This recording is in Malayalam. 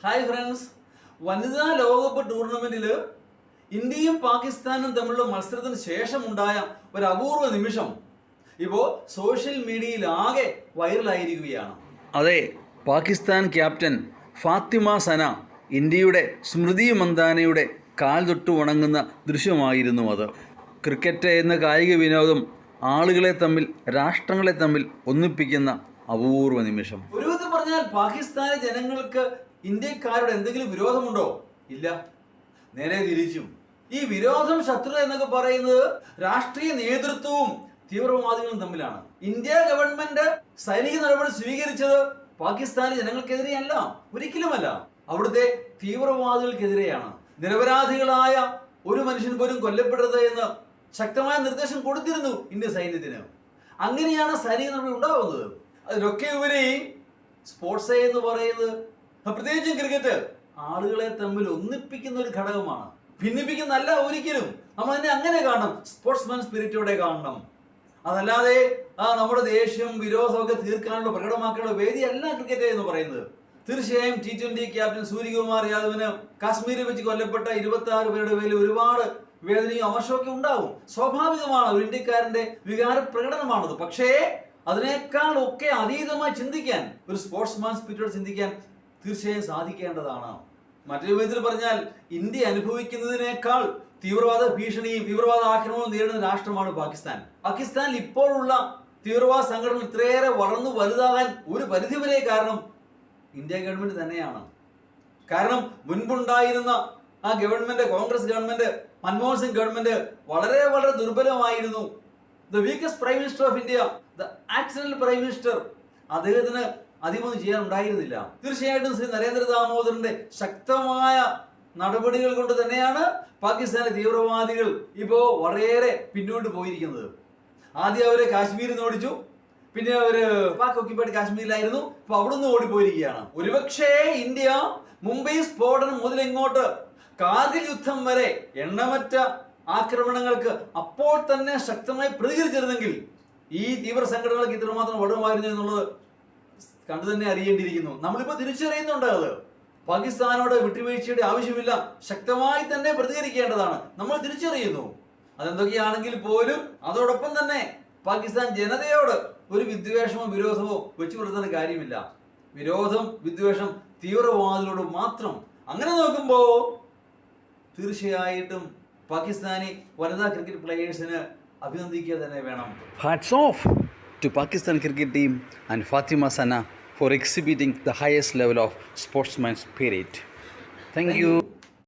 ഹായ് ഫ്രണ്ട്സ് വനിതാ ലോകകപ്പ് ടൂർണമെന്റിൽ ഇന്ത്യയും പാകിസ്ഥാനും തമ്മിലുള്ള മത്സരത്തിന് ശേഷമുണ്ടായ ഒരു അപൂർവ നിമിഷം ഇപ്പോൾ സോഷ്യൽ മീഡിയയിൽ ആകെ വൈറലായിരിക്കുകയാണ് അതെ പാകിസ്ഥാൻ ക്യാപ്റ്റൻ ഫാത്തിമ സന ഇന്ത്യയുടെ സ്മൃതി മന്ദാനയുടെ കാൽ തൊട്ട് ഉണങ്ങുന്ന ദൃശ്യമായിരുന്നു അത്. ക്രിക്കറ്റ് എന്ന കായിക വിനോദം ആളുകളെ തമ്മിൽ രാഷ്ട്രങ്ങളെ തമ്മിൽ ഒന്നിപ്പിക്കുന്ന അപൂർവ നിമിഷം. ഒരു വിധം പറഞ്ഞാൽ പാകിസ്ഥാനി ജനങ്ങൾക്ക് ഇന്ത്യക്കാരോട് എന്തെങ്കിലും വിരോധമുണ്ടോ? ഇല്ല. നേരെ തിരിച്ചും. ഈ വിരോധം ശത്രുത എന്നൊക്കെ പറയുന്നത് രാഷ്ട്രീയ നേതൃത്വവും തീവ്രവാദികളും തമ്മിലാണ്. ഇന്ത്യ ഗവൺമെന്റ് സൈനിക നടപടി സ്വീകരിച്ചത് പാകിസ്ഥാനി ജനങ്ങൾക്കെതിരെയല്ല ഒരിക്കലുമല്ല. അവിടുത്തെ തീവ്രവാദികൾക്കെതിരെയാണ്. നിരപരാധികളായ ഒരു മനുഷ്യൻ പോലും കൊല്ലപ്പെടരുത് എന്ന് ശക്തമായ നിർദ്ദേശം കൊടുത്തിരുന്നു ഇന്ത്യ സൈന്യത്തിന്. അങ്ങനെയാണ് സൈനിക നടപടി ഉണ്ടാവുന്നത്. അതിലൊക്കെ ഉപരി സ്പോർട്സ് എന്ന് പറയുന്നത് പ്രത്യേകിച്ചും ക്രിക്കറ്റ്. ആളുകളെ തമ്മിൽ ഒന്നിപ്പിക്കുന്ന ഒരു ഘടകമാണ്. ഭിന്നിപ്പിക്കുന്നല്ല ഒരിക്കലും. നമ്മൾ തന്നെ അങ്ങനെ കാണണം. സ്പോർട്സ്മാൻ സ്പിരിറ്റോടെ കാണണം. അതല്ലാതെ ആ നമ്മുടെ ദേഷ്യം വിരോധമൊക്കെ തീർക്കാനുള്ള പ്രകടമാക്കാനുള്ള വേദിയല്ല ക്രിക്കറ്റ് എന്ന് പറയുന്നത്. തീർച്ചയായും ടി ട്വന്റി ക്യാപ്റ്റൻ സൂര്യകുമാർ യാദവിന് കാശ്മീരിൽ വെച്ച് കൊല്ലപ്പെട്ട ഇരുപത്തി ആറ് പേരുടെ പേരിൽ ഒരുപാട് വേദനയും അമർഷമൊക്കെ ഉണ്ടാവും. സ്വാഭാവികമാണ് ഒരു ഇന്ത്യക്കാരന്റെ വികാര പ്രകടനമാണത് പക്ഷേ അതിനേക്കാൾ ഒക്കെ അതീതമായി ചിന്തിക്കാൻ ഒരു സ്പോർട്സ്മാൻ സ്പിരിറ്റോട് ചിന്തിക്കാൻ തീർച്ചയായും സാധിക്കേണ്ടതാണ്. മറ്റൊരു വിധത്തിൽ പറഞ്ഞാൽ ഇന്ത്യ അനുഭവിക്കുന്നതിനേക്കാൾ തീവ്രവാദ ഭീഷണിയും തീവ്രവാദ ആക്രമണവും നേരിടുന്ന രാഷ്ട്രമാണ് പാകിസ്ഥാൻ. പാകിസ്ഥാനിൽ ഇപ്പോഴുള്ള തീവ്രവാദ സംഘടന ഇത്രയേറെ വളർന്നു വലുതാകാൻ ഒരു പരിധിവരെ കാരണം ഇന്ത്യ ഗവൺമെന്റ് തന്നെയാണ്. കാരണം മുൻപുണ്ടായിരുന്ന ആ government Congress government Manmohan Singh government വളരെ വളരെ ദുർബലമായിരുന്നു. The weakest prime minister of India the accident prime minister അദ്ദേഹത്തിന് അധികമൊന്നും ചെയ്യാൻ ഉണ്ടായിരുന്നില്ല തീർച്ചയായിട്ടും ശ്രീ നരേന്ദ്ര ദാമോദറിന്റെ ശക്തമായ നടപടികൾ കൊണ്ട് തന്നെയാണ് പാകിസ്ഥാനിലെ തീവ്രവാദികൾ ഇപ്പോ വളരെയേറെ പിന്നോട്ട് പോയിരിക്കുന്നത്. ആദ്യം അവരെ കാശ്മീരിൽ നിന്ന് ഓടിച്ചു. പിന്നെ അവർ പാക് ഓക്യുപ്പൈഡ് കാശ്മീരിലായിരുന്നു. ഇപ്പൊ നിന്ന് ഓടിപ്പോയിരിക്കുകയാണ്. ഒരുപക്ഷേ ഇന്ത്യ മുംബൈ സ്ഫോടനം മുതൽ ഇങ്ങോട്ട് കാർഗിൽ യുദ്ധം വരെ എണ്ണമറ്റ ആക്രമണങ്ങൾക്ക് അപ്പോൾ തന്നെ ശക്തമായി പ്രതികരിച്ചിരുന്നെങ്കിൽ ഈ തീവ്ര സംഘടനകൾക്ക് ഇത്രമാത്രം വളരുമായിരുന്നു എന്നുള്ളത് കണ്ടു തന്നെ അറിയേണ്ടിയിരിക്കുന്നു. നമ്മളിപ്പോൾ തിരിച്ചറിയുന്നുണ്ട് അത്. പാകിസ്ഥാനോട് വിട്ടുവീഴ്ചയുടെ ആവശ്യമില്ല. ശക്തമായി തന്നെ പ്രതികരിക്കേണ്ടതാണ്. നമ്മൾ തിരിച്ചറിയുന്നു. അതെന്തൊക്കെയാണെങ്കിൽ പോലും അതോടൊപ്പം തന്നെ പാകിസ്ഥാൻ ജനതയോട് ഒരു വിദ്വേഷമോ വിരോധമോ വെച്ചു പുലർത്തുന്ന കാര്യമില്ല. വിരോധം വിദ്വേഷം തീവ്രവാദികളോട് മാത്രം. അങ്ങനെ നോക്കുമ്പോൾ തീർച്ചയായിട്ടും പാകിസ്ഥാനി വനിതാ ക്രിക്കറ്റ് പ്ലെയേഴ്സിന് അഭിനന്ദിക്കുക തന്നെ വേണം. Hats off to Pakistan cricket team and Fathima Sana. For exhibiting the highest level of sportsman spirit. Thank Thank you. you.